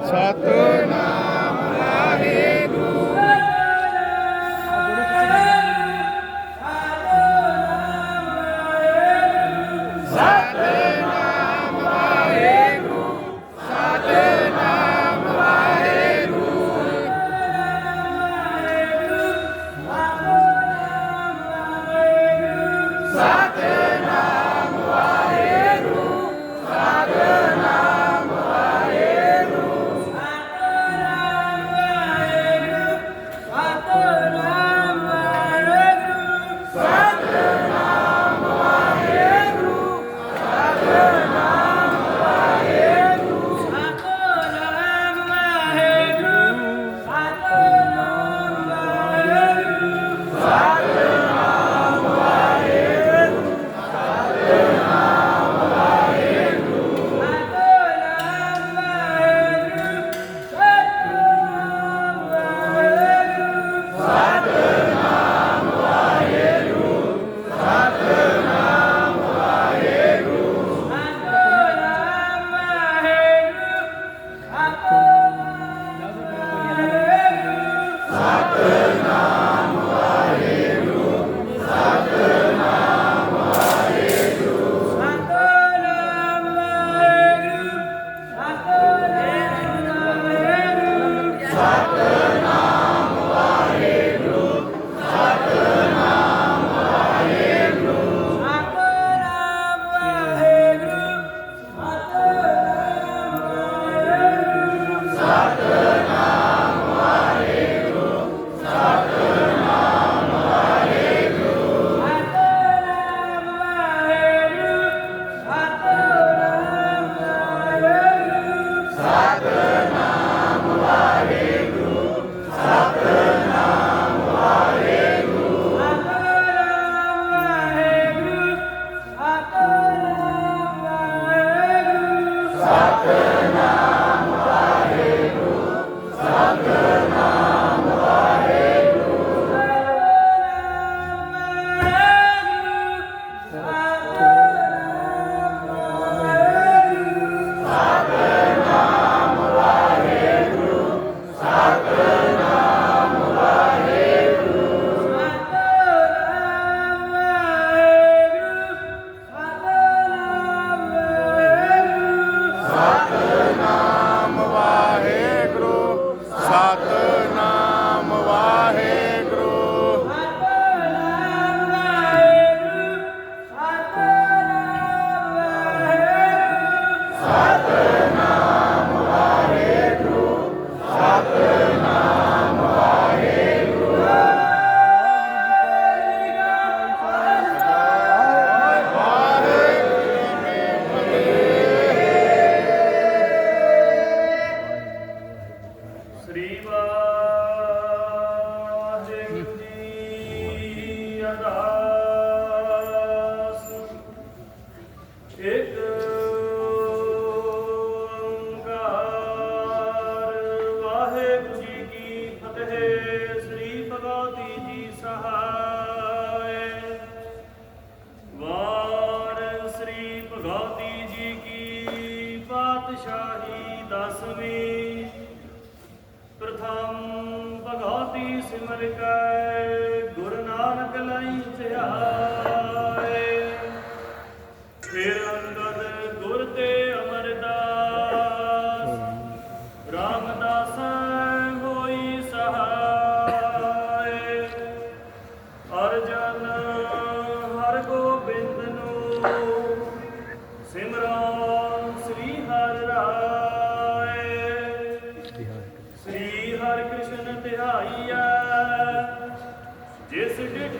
ਸਤਨਾਮ ਸਿਮਰ ਕੈ ਗੁਰੂ ਨਾਨਕ ਲਈ ਧਿਆਇ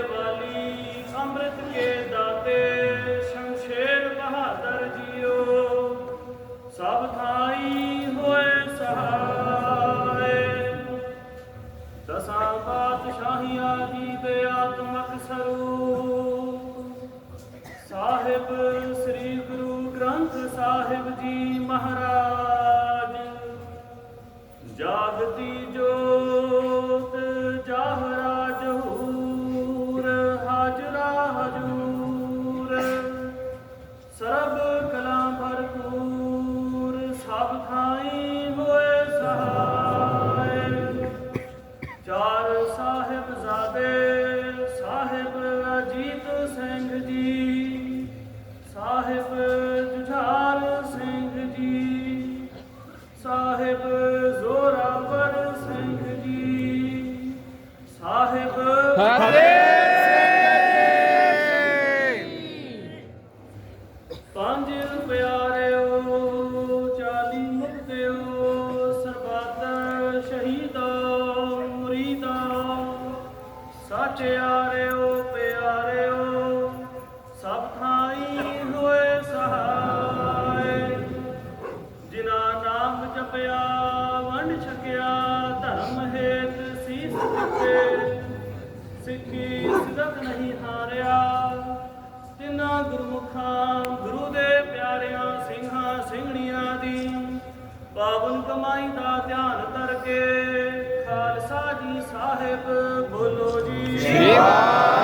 ਵਾਲੀ, ਅੰਮ੍ਰਿਤ ਕੇ ਦਾਤੇ, ਸ਼ਮਸ਼ੇਰ ਬਹਾਦਰ ਜੀਓ। ਥਾਈ ਹੋਏ ਸਹਾਰੇ ਦਸਾਂ ਪਾਤਸ਼ਾਹੀਆਂ ਜੀ ਦੇ ਸਰੂਪ। ਸਾਹਿਬ, ਸ੍ਰੀ ਗੁਰੂ ਗ੍ਰੰਥ ਸਾਹਿਬ ਜੀ ਮਹਾਰਾਜ ਸਭ ਥਾਈ ਹੋਏ ਸਹਾਇ ਚਾਰ ਸਾਹਿਬਜ਼ਾਦੇ ਸਾਹਿਬ ਅਜੀਤ ਸਿੰਘ ਜੀ। ਸਾਹਿਬ ਸਾਚਿਆਰਿਓ ਪਿਆਰਿਓ, ਸਭ ਥਾਈ ਹੋਏ ਸਹਾਇ ਜਿਨਾ ਨਾਮ ਜਪਿਆ, ਵੰਡ ਛਕਿਆ, ਧਰਮ ਹੇਤ ਸੀਸ ਦਿੱਤੇ। ਸਿੱਖੀ ਸਿਦਕ ਨਹੀਂ ਹਾਰਿਆ, ਤਿਨਾ ਗੁਰਮੁਖਾਂ, ਗੁਰੂ ਦੇ ਪਿਆਰਿਆਂ, ਸਿੰਘਾਂ, ਸਿੰਘਣੀਆਂ ਦੀ ਪਾਵਨ ਕਮਾਈ ਦਾ ਧਿਆਨ ਕਰਕੇ ਸਾਹਿਬ ਬੋਲੋ ਜੀ। ਸ੍ਰੀ ਵਾਹਿਗੁਰੂ।